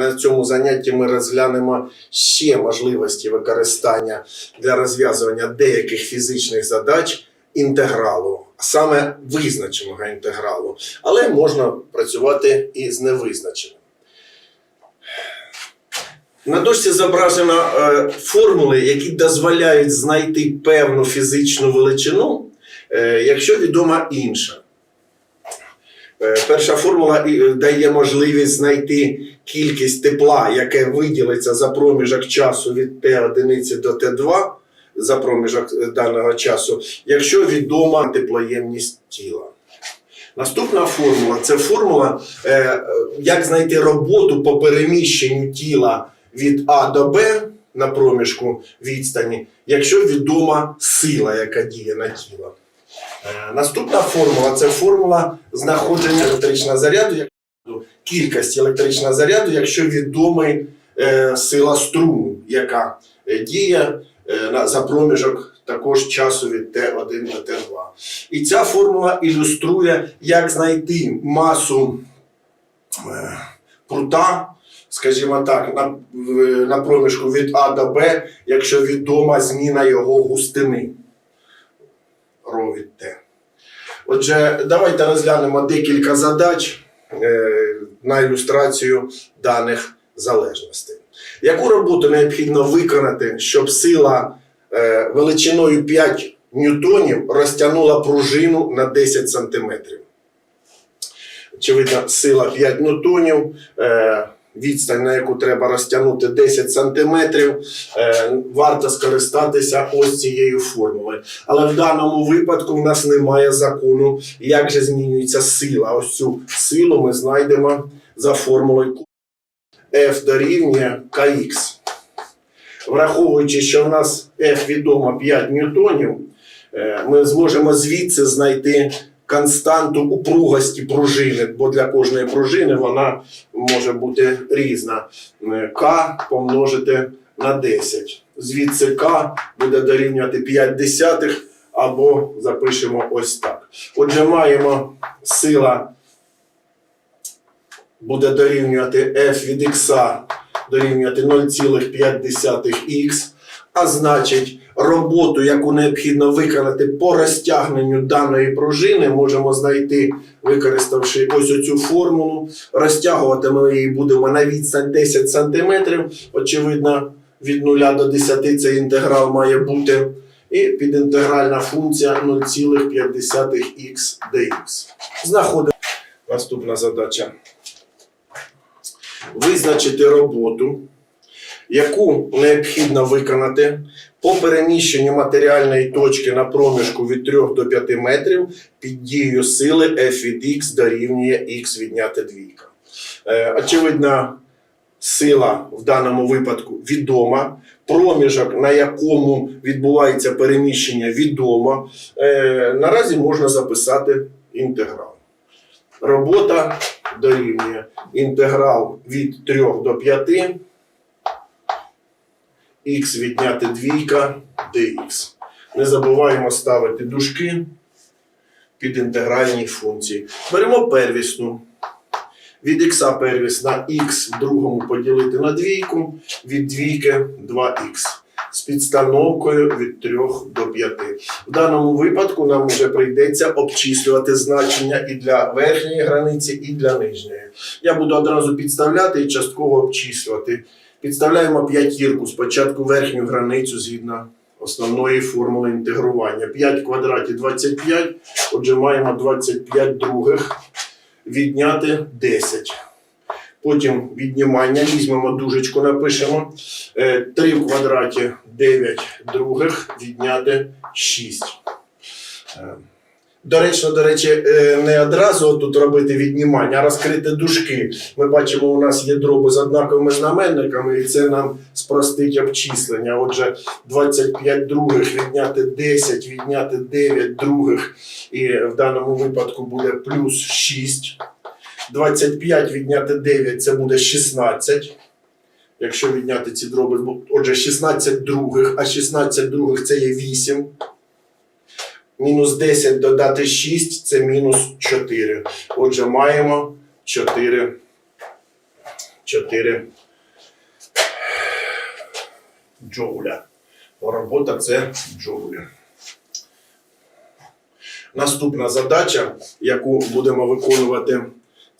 На цьому занятті ми розглянемо ще можливості використання для розв'язування деяких фізичних задач інтегралу, саме визначеного інтегралу, але можна працювати і з невизначеним. На дошці зображено е, формули, які дозволяють знайти певну фізичну величину, е, якщо відома інша. Е, Перша формула дає можливість знайти кількість тепла, яке виділиться за проміжок часу від Т1 до Т2 за проміжок е, даного часу, якщо відома теплоємність тіла. Наступна формула це формула, е, е, як знайти роботу по переміщенню тіла від А до Б на проміжку відстані, якщо відома сила, яка діє на тіло. Е, Наступна формула це формула знаходження електричного заряду, кількість електричного заряду, якщо відомий е, сила струму, яка е, діє за проміжок також часу від Т1 до Т2. І ця формула ілюструє, як знайти масу прута, скажімо так, на, на проміжку від А до Б, якщо відома зміна його густини ро. Отже, давайте розглянемо декілька задач е, на ілюстрацію даних залежностей. Яку роботу необхідно виконати, щоб сила е, величиною 5 ньютонів розтягнула пружину на 10 сантиметрів? Очевидно, сила 5 ньютонів, е, відстань, на яку треба розтягнути 10 сантиметрів, е, варто скористатися ось цією формулою. Але в даному випадку в нас немає закону, як же змінюється сила. Ось цю силу ми знайдемо за формулою F дорівнює kx. Враховуючи, що в нас F відомо 5 ньютонів, е, ми зможемо звідси знайти константу упругості пружини, бо для кожної пружини вона може бути різна. Е, К помножити на 10. Звідси К буде дорівнювати 5 десятих, або запишемо ось так. Отже, маємо сила буде дорівнювати f від x дорівнювати 0,5х, а значить, роботу, яку необхідно виконати по розтягненню даної пружини, можемо знайти, використавши ось оцю формулу. Розтягувати ми її будемо на відстань 10 см. Очевидно, від 0 до 10 цей інтеграл має бути. І підінтегральна функція 0,5х dx. Знаходимо наступна задача. Визначити роботу, яку необхідно виконати по переміщенню матеріальної точки на проміжку від 3 до 5 метрів під дією сили F від X дорівнює X відняти двійка. Е, очевидно, сила в даному випадку відома. Проміжок, на якому відбувається переміщення, відомо. Е, наразі можна записати інтеграл. Робота дорівнює інтеграл від 3 до 5, х відняти двійка dx. Не забуваємо ставити дужки під інтегральні функції. Беремо первісну. Від х первісна х в другому поділити на двійку, від двійки 2х. З підстановкою від 3 до 5. В даному випадку нам вже прийдеться обчислювати значення і для верхньої границі, і для нижньої. Я буду одразу підставляти і частково обчислювати. Підставляємо п'ятірку спочатку верхню границю згідно основної формули інтегрування. 5 в квадраті 25, отже, маємо 25 других відняти 10. Потім віднімання, візьмемо дужечку, напишемо. 3 в квадраті 9 других відняти 6. Е, Доречно, до речі, е, не одразу тут робити віднімання, а розкрити дужки. Ми бачимо, у нас є дроби з однаковими знаменниками, і це нам спростить обчислення. Отже, 25 других відняти 10, відняти 9 других, і в даному випадку буде плюс 6. 25 відняти 9 це буде 16. Якщо відняти ці дроби, отже, 16 других, а 16 других це є 8. Мінус 10 додати 6 це мінус 4. Отже, маємо 4, 4 джоуля. Робота це джоуля. Наступна задача, яку будемо виконувати,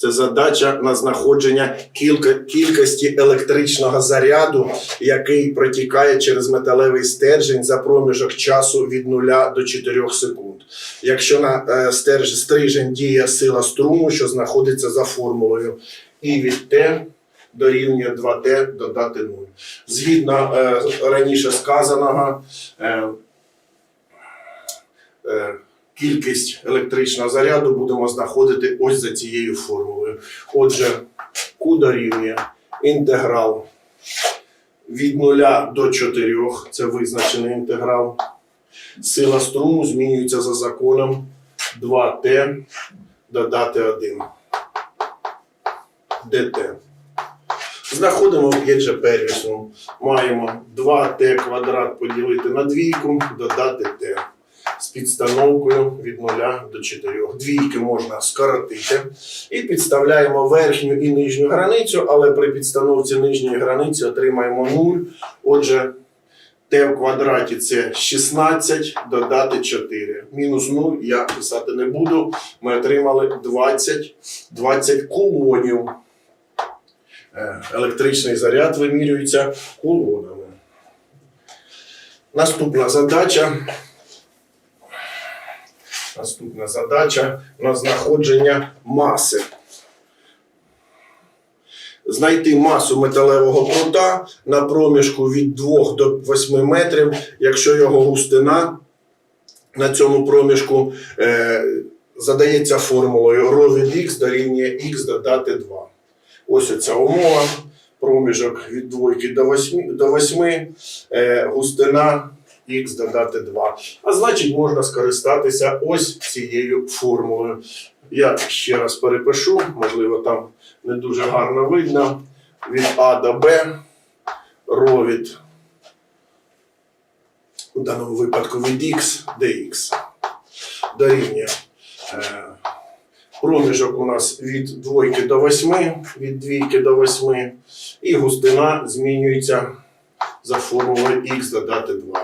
це задача на знаходження кілька, кількості електричного заряду, який протікає через металевий стержень за проміжок часу від 0 до 4 секунд. Якщо на е, стержень стрижень діє сила струму, що знаходиться за формулою, і від Т дорівнює 2Т додати 0. Згідно е, раніше сказаного, е, е, кількість електричного заряду будемо знаходити ось за цією формулою. Отже, Q дорівнює інтеграл від 0 до 4, це визначений інтеграл. Сила струму змінюється за законом 2Т додати 1. ДТ. Знаходимо опять же первісну. Маємо 2t квадрат поділити на двійку, додати t. З підстановкою від 0 до 4. Двійки можна скоротити. І підставляємо верхню і нижню границю, але при підстановці нижньої границі отримаємо 0. Отже, t в квадраті це 16, додати 4. Мінус 0 я писати не буду. Ми отримали 20, 20 кулонів. Електричний заряд вимірюється кулонами. Наступна задача. Наступна задача на знаходження маси. Знайти масу металевого прута на проміжку від 2 до 8 метрів, якщо його густина на цьому проміжку е, задається формулою ρ від х дорівнює х додати 2. Ось оця умова. Проміжок від двойки до 8, до 8 е, густина х додати 2. А значить, можна скористатися ось цією формулою. Я ще раз перепишу, можливо, там не дуже гарно видно. Від А до Б, ро від у даному випадку від х dx дорівнює. Е, Проміжок у нас від двойки до 8, від двійки до 8, і густина змінюється за формулою х додати 2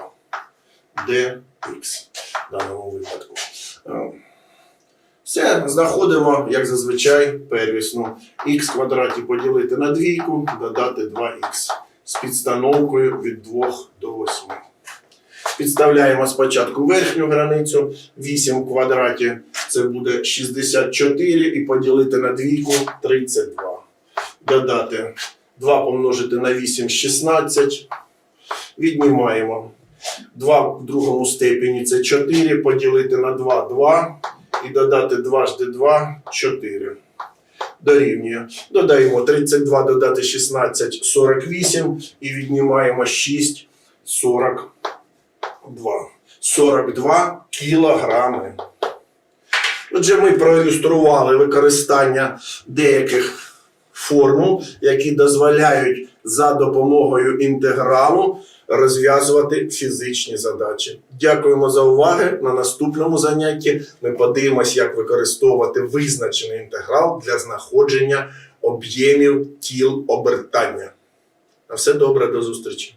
dx в даному випадку. Е, Все, знаходимо, як зазвичай, первісну х квадраті поділити на двійку, додати 2х з підстановкою від 2 до 8. Підставляємо спочатку верхню границю, 8 в квадраті це буде 64 і поділити на двійку 32. Додати 2 помножити на 8 16. Віднімаємо 2 в другому степені це 4, поділити на 2 2 і додати 2 жди 2 4. Дорівнює. Додаємо 32 додати 16 48 і віднімаємо 6 42. 42 кілограми. Отже, ми проілюстрували використання деяких формул, які дозволяють за допомогою інтегралу розв'язувати фізичні задачі. Дякуємо за увагу. На наступному занятті ми подивимось, як використовувати визначений інтеграл для знаходження об'ємів тіл обертання. На все добре, до зустрічі!